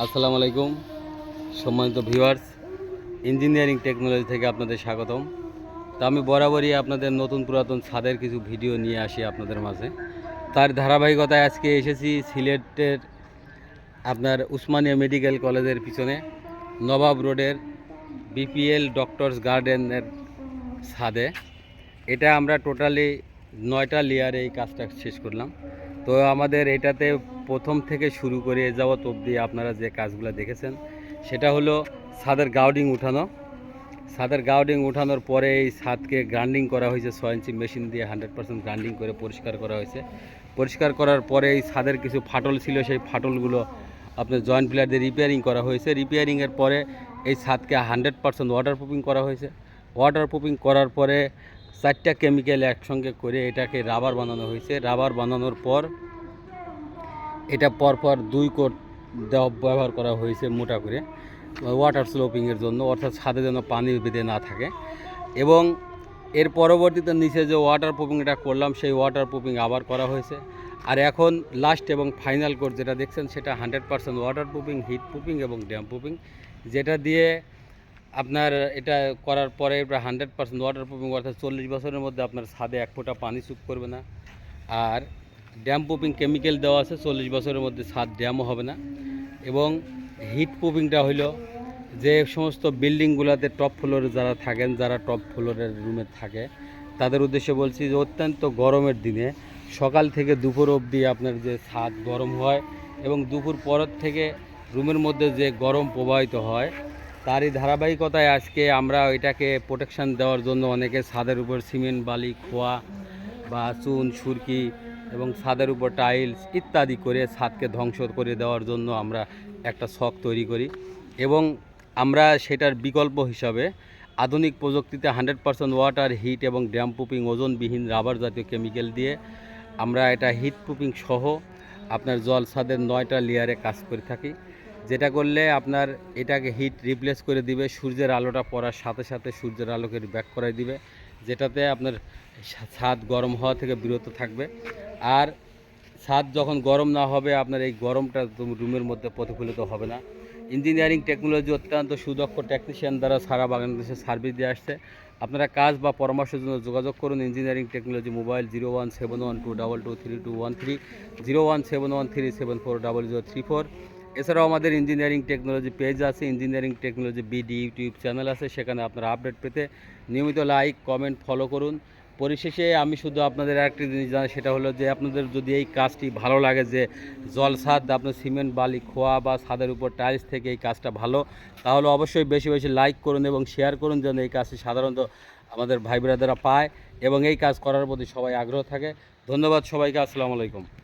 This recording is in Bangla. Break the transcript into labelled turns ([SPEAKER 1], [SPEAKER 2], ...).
[SPEAKER 1] আসসালামু আলাইকুম। সম্মানিত ভিউয়ার্স, ইঞ্জিনিয়ারিং টেকনোলজি থেকে আপনাদের স্বাগতম। তো আমি বরাবরই আপনাদের নতুন পুরাতন ছাদের কিছু ভিডিও নিয়ে আসি আপনাদের মাঝে। তার ধারাবাহিকতায় আজকে এসেছি সিলেটের আপনার উসমানিয়া মেডিকেল কলেজের পিছনে, নবাব রোডের বিপিএল ডক্টরস গার্ডেনের ছাদে। এটা আমরা টোটালি নয়টা লেয়ারে এই কাজটা শেষ করলাম। তো আমাদের এটাতে প্রথম থেকে শুরু করে এ যাবৎ আপনারা যে কাজগুলো দেখেছেন, সেটা হলো ছাদের গাউডিং উঠানো। ছাদের গাউডিং উঠানোর পরে এই ছাদকে গ্রাইন্ডিং করা হয়েছে, ছয় ইঞ্চি মেশিন দিয়ে হান্ড্রেড পার্সেন্ট গ্রাইন্ডিং করে পরিষ্কার করা হয়েছে। পরিষ্কার করার পরে এই ছাদের কিছু ফাটল ছিল, সেই ফাটলগুলো আপনার জয়েন্ট প্লেয়ার দিয়ে রিপেয়ারিং করা হয়েছে। রিপেয়ারিংয়ের পরে এই ছাদকে হান্ড্রেড পার্সেন্ট ওয়াটার প্রুফিং করা হয়েছে। ওয়াটার প্রুফিং করার পরে চারটা কেমিক্যাল একসঙ্গে করে এটাকে রাবার বানানো হয়েছে। রাবার বানানোর পর এটা পরপর দুই কোট ব্যবহার করা হয়েছে মোটা করে ওয়াটার স্লোপিংয়ের জন্য, অর্থাৎ ছাদে যেন পানি বেঁধে না থাকে। এবং এর পরবর্তীতে নিচে যে ওয়াটার প্রুফিংটা করলাম, সেই ওয়াটার প্রুফিং আবার করা হয়েছে। আর এখন লাস্ট এবং ফাইনাল কোর্স যেটা দেখছেন, সেটা hundred percent water proofing heat proofing এবং ড্যাম প্রুফিং যেটা দিয়ে আপনার এটা করার পরে এটা হান্ড্রেড পার্সেন্ট ওয়াটার প্রুফিং অর্থাৎ চল্লিশ বছরের মধ্যে আপনার ছাদে এক ফোঁটা পানি চুপ করবে না। আর ড্যাম প্রুফিং কেমিক্যাল দেওয়া আছে, চল্লিশ বছরের মধ্যে ছাদ ড্যামও হবে না। এবং হিট প্রুফিংটা হইল যে সমস্ত বিল্ডিংগুলোতে টপ ফ্লোরে যারা থাকেন, যারা টপ ফ্লোরের রুমে থাকে, তাদের উদ্দেশ্যে বলছি যে অত্যন্ত গরমের দিনে সকাল থেকে দুপুর অবধি আপনার যে ছাদ গরম হয় এবং দুপুর পরের থেকে রুমের মধ্যে যে গরম প্রবাহিত হয়, তারই ধারাবাহিকতায় আজকে আমরা এটাকে প্রোটেকশান দেওয়ার জন্য অনেকে ছাদের উপর সিমেন্ট বালি, খোয়া বা চুন, সুরকি এবং ছাদের উপর টাইলস ইত্যাদি করে ছাদকে ধ্বংস করে দেওয়ার জন্য আমরা একটা শখ তৈরি করি। এবং আমরা সেটার বিকল্প হিসাবে আধুনিক প্রযুক্তিতে হান্ড্রেড পার্সেন্ট ওয়াটার, হিট এবং ড্যাম পুপিং, ওজনবিহীন রাবার জাতীয় কেমিক্যাল দিয়ে আমরা এটা হিট প্রুফিং সহ আপনার জল ছাদের নয়টা লেয়ারে কাজ করে থাকি। যেটা করলে আপনার এটাকে হিট রিপ্লেস করে দিবে, সূর্যের আলোটা পড়ার সাথে সাথে সূর্যের আলোকে ব্যাক করাই দিবে, যেটাতে আপনার ছাদ গরম হওয়া থেকে বিরত থাকবে। আর ছাদ যখন গরম না হবে, আপনার এই গরমটা রুমের মধ্যে প্রতিফলিত হবে না। ইঞ্জিনিয়ারিং টেকনোলজি অত্যন্ত সুদক্ষ টেকনিশিয়ান দ্বারা সারা বাংলাদেশে সার্ভিস দিয়ে আসছে। আপনারা কাজ বা পরামর্শের জন্য যোগাযোগ করুন। Engineering technology mobile zero one seven one two double two three two one three, zero one seven one three seven four double zero three four. এছাড়াও আমাদের ইঞ্জিনিয়ারিং টেকনোলজি পেজ আছে, engineering technology BD YouTube channel আছে। সেখানে আপনারা আপডেট পেতে নিয়মিত লাইক, কমেন্ট, ফলো করুন। পরিশেষে আমি শুধু আপনাদের একটি জিনিস জানি সেটা হলো যে আপনাদের যদি এই কাজটি ভালো লাগে যে জল ছাদ আপনার সিমেন্ট, বালি, খোয়া বা ছাদের উপর টাইলস থেকে এই কাজটা ভালো, তাহলে অবশ্যই বেশি বেশি লাইক করুন এবং শেয়ার করুন যেন এই কাজটি সাধারণত আমাদের ভাই বোনেরা পায় এবং এই কাজ করার প্রতি সবাই আগ্রহ থাকে। ধন্যবাদ সবাইকে, আসসালামু আলাইকুম।